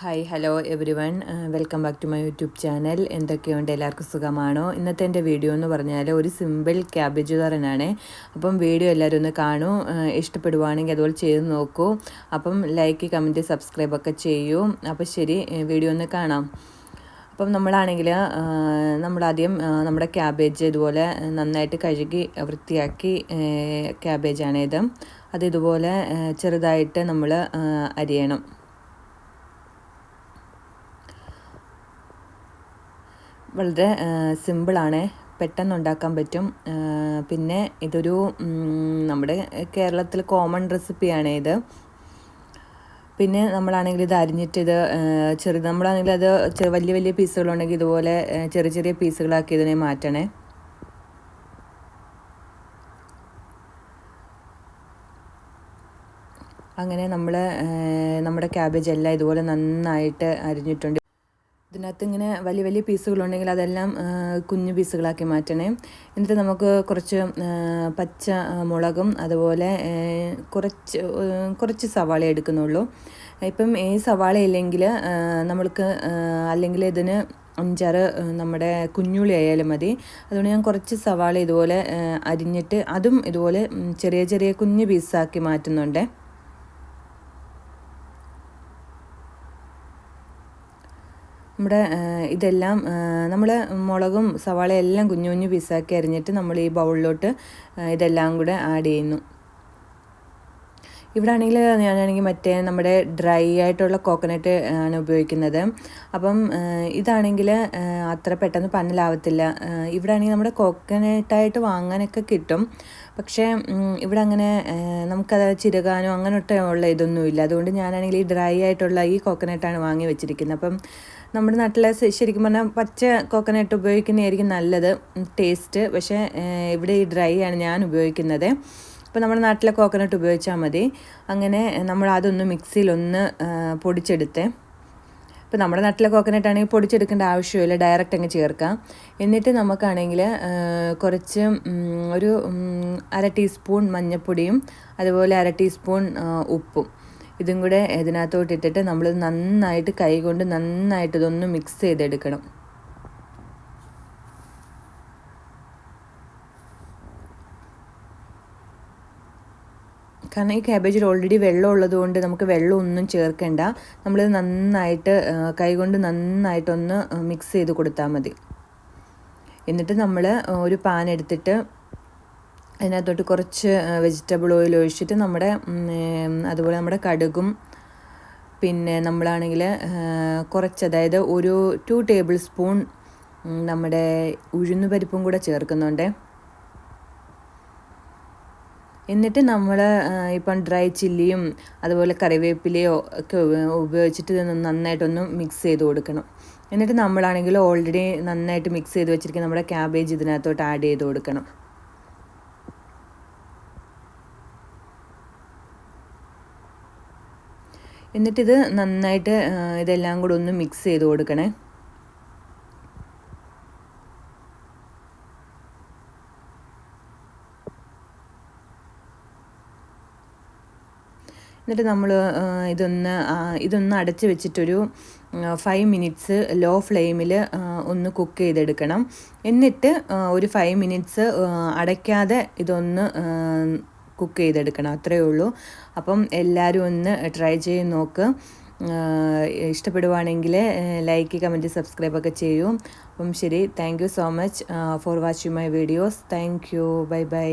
Hi hello everyone welcome back to my YouTube channel എന്തൊക്കെയുണ്ട്? എല്ലാവർക്കും സുഖമാണോ? ഇന്നത്തെ എന്റെ വീഡിയോ എന്ന് പറഞ്ഞാൽ ഒരു സിമ്പിൾ ക്യാബേജ് തോരനാണ് അപ്പം വീഡിയോ എല്ലാവരും ഒന്ന് കാണൂ. ഇഷ്ടപ്പെടുവാണെങ്കിൽ അതുപോലെ ചെയ്ത് നോക്കൂ. അപ്പം ലൈക്ക് കമന്റ് സബ്സ്ക്രൈബ് ഒക്കെ ചെയ്യൂ. അപ്പോൾ ശരി വീഡിയോ ഒന്ന് കാണാം. അപ്പം നമ്മളാണെങ്കിൽ നമ്മളാദ്യം നമ്മുടെ ക്യാബേജ് ഇതുപോലെ നന്നായിട്ട് കഴുകി വൃത്തിയാക്കി ക്യാബേജാണ് അത് ഇതുപോലെ ചെറുതായിട്ട് നമ്മൾ അരിയണം. വളരെ സിമ്പിളാണ്. പെട്ടെന്ന് ഉണ്ടാക്കാൻ പറ്റും പിന്നെ ഇതൊരു നമ്മുടെ കേരളത്തിൽ കോമൺ റെസിപ്പിയാണ് ഇത്. പിന്നെ നമ്മളാണെങ്കിൽ ഇത് അരിഞ്ഞിട്ട് ഇത് ചെറു നമ്മളാണെങ്കിൽ അത് വലിയ വലിയ പീസുകളുണ്ടെങ്കിൽ ഇതുപോലെ ചെറിയ ചെറിയ പീസുകളാക്കി ഇതിനെ മാറ്റണേ. അങ്ങനെ നമ്മൾ നമ്മുടെ ക്യാബേജ് എല്ലാം ഇതുപോലെ നന്നായിട്ട് അരിഞ്ഞിട്ടുണ്ട്. ഇതിനകത്ത് ഇങ്ങനെ വലിയ വലിയ പീസുകളുണ്ടെങ്കിൽ അതെല്ലാം കുഞ്ഞു പീസുകളാക്കി മാറ്റണേ. എന്നിട്ട് നമുക്ക് കുറച്ച് പച്ച മുളകും അതുപോലെ കുറച്ച് കുറച്ച് സവാള എടുക്കുന്നുള്ളൂ. ഇപ്പം ഈ സവാള ഇല്ലെങ്കിൽ നമ്മൾക്ക് അല്ലെങ്കിൽ ഇതിന് അഞ്ചാറ് നമ്മുടെ കുഞ്ഞുള്ളി ആയാലും മതി. അതുകൊണ്ട് ഞാൻ കുറച്ച് സവാള ഇതുപോലെ അരിഞ്ഞിട്ട് അതും ഇതുപോലെ ചെറിയ ചെറിയ കുഞ്ഞു പീസാക്കി മാറ്റുന്നുണ്ട്. നമ്മുടെ ഇതെല്ലാം നമ്മൾ മുളകും സവാള എല്ലാം കുഞ്ഞു കുഞ്ഞു പീസാക്കി അരിഞ്ഞിട്ട് നമ്മൾ ഈ ബൗളിലോട്ട് ഇതെല്ലാം കൂടെ ആഡ് ചെയ്യുന്നു. ഇവിടെ ആണെങ്കിൽ ഞാനാണെങ്കിൽ മറ്റേ നമ്മുടെ ഡ്രൈ ആയിട്ടുള്ള കോക്കനട്ട് ആണ് ഉപയോഗിക്കുന്നത്. അപ്പം ഇതാണെങ്കിൽ അത്ര പെട്ടെന്ന് പന്നലാവത്തില്ല. ഇവിടെ ആണെങ്കിൽ നമ്മുടെ കോക്കനട്ടായിട്ട് വാങ്ങാനൊക്കെ കിട്ടും. പക്ഷേ ഇവിടെ അങ്ങനെ നമുക്കത് ചിരകാനോ അങ്ങനത്തെ ഉള്ള ഇതൊന്നുമില്ല. അതുകൊണ്ട് ഞാനാണെങ്കിൽ ഈ ഡ്രൈ ആയിട്ടുള്ള ഈ കോക്കനട്ടാണ് വാങ്ങി വെച്ചിരിക്കുന്നത്. അപ്പം നമ്മുടെ നാട്ടിലെ ശരിക്കും പറഞ്ഞാൽ പച്ച കോക്കനട്ട് ഉപയോഗിക്കുന്നതായിരിക്കും നല്ലത് ടേസ്റ്റ് പക്ഷേ ഇവിടെ ഈ ഡ്രൈ ആണ് ഞാൻ ഉപയോഗിക്കുന്നത്. അപ്പോൾ നമ്മുടെ നാട്ടിലെ കോക്കനട്ട് ഉപയോഗിച്ചാൽ മതി. അങ്ങനെ നമ്മൾ അതൊന്ന് മിക്സിയിലൊന്ന് പൊടിച്ചെടുത്തേ. ഇപ്പോൾ നമ്മുടെ നാട്ടിലെ കോക്കനട്ട് ആണെങ്കിൽ പൊടിച്ചെടുക്കേണ്ട ആവശ്യമില്ല ഡയറക്റ്റ് അങ്ങ് ചേർക്കാം. എന്നിട്ട് നമുക്കാണെങ്കിൽ കുറച്ച് ഒരു അര ടീസ്പൂൺ മഞ്ഞൾപ്പൊടിയും അതുപോലെ അര ടീസ്പൂൺ ഉപ്പും. ഇതും കൂടെ ഇതിനകത്തോട്ട് ഇട്ടിട്ട് നമ്മൾ നന്നായിട്ട് കൈ കൊണ്ട് നന്നായിട്ട് ഇതൊന്ന് മിക്സ് ചെയ്തെടുക്കണം. കാരണം ഈ ക്യാബേജിൽ ഓൾറെഡി വെള്ളം ഉള്ളതുകൊണ്ട് നമുക്ക് വെള്ളം ഒന്നും ചേർക്കേണ്ട. നമ്മളിത് നന്നായിട്ട് കൈകൊണ്ട് നന്നായിട്ടൊന്ന് മിക്സ് ചെയ്ത് കൊടുത്താൽ മതി. എന്നിട്ട് നമ്മൾ ഒരു പാൻ എടുത്തിട്ട് അതിനകത്തോട്ട് കുറച്ച് വെജിറ്റബിൾ ഓയിൽ ഒഴിച്ചിട്ട് നമ്മുടെ അതുപോലെ നമ്മുടെ കടുകും പിന്നെ നമ്മളാണെങ്കിൽ കുറച്ച് അതായത് ഒരു ടു ടേബിൾ സ്പൂൺ നമ്മുടെ ഉഴുന്ന് പരിപ്പും കൂടെ ചേർക്കുന്നുണ്ട്. എന്നിട്ട് നമ്മൾ ഇപ്പം ഡ്രൈ ചില്ലിയും അതുപോലെ കറിവേപ്പിലയോ ഒക്കെ ഉപയോഗിച്ചിട്ട് നന്നായിട്ടൊന്ന് മിക്സ് ചെയ്ത് കൊടുക്കണം. എന്നിട്ട് നമ്മളാണെങ്കിൽ ഓൾറെഡി നന്നായിട്ട് മിക്സ് ചെയ്ത് വെച്ചിരിക്കുന്ന നമ്മുടെ ക്യാബേജ് ഇതിനകത്തോട്ട് ആഡ് ചെയ്ത് കൊടുക്കണം. എന്നിട്ടിത് നന്നായിട്ട് ഇതെല്ലാം കൂടെ ഒന്ന് മിക്സ് ചെയ്ത് കൊടുക്കണേ. എന്നിട്ട് നമ്മൾ ഇതൊന്ന് ഇതൊന്ന് അടച്ച് വെച്ചിട്ടൊരു ഫൈവ് മിനിറ്റ്സ് ലോ ഫ്ലെയിമിൽ ഒന്ന് കുക്ക് ചെയ്തെടുക്കണം. എന്നിട്ട് ഒരു ഫൈവ് മിനിറ്റ്സ് അടയ്ക്കാതെ ഇതൊന്ന് കുക്ക് ചെയ്തെടുക്കണം. അത്രയേ ഉള്ളൂ. അപ്പം എല്ലാവരും ഒന്ന് ട്രൈ ചെയ്ത് നോക്ക്. ഇഷ്ടപ്പെടുവാണെങ്കിൽ ലൈക്ക് കമന്റ് സബ്സ്ക്രൈബ് ഒക്കെ ചെയ്യൂ. അപ്പം ശരി thank so much for watching my videos thank bye bye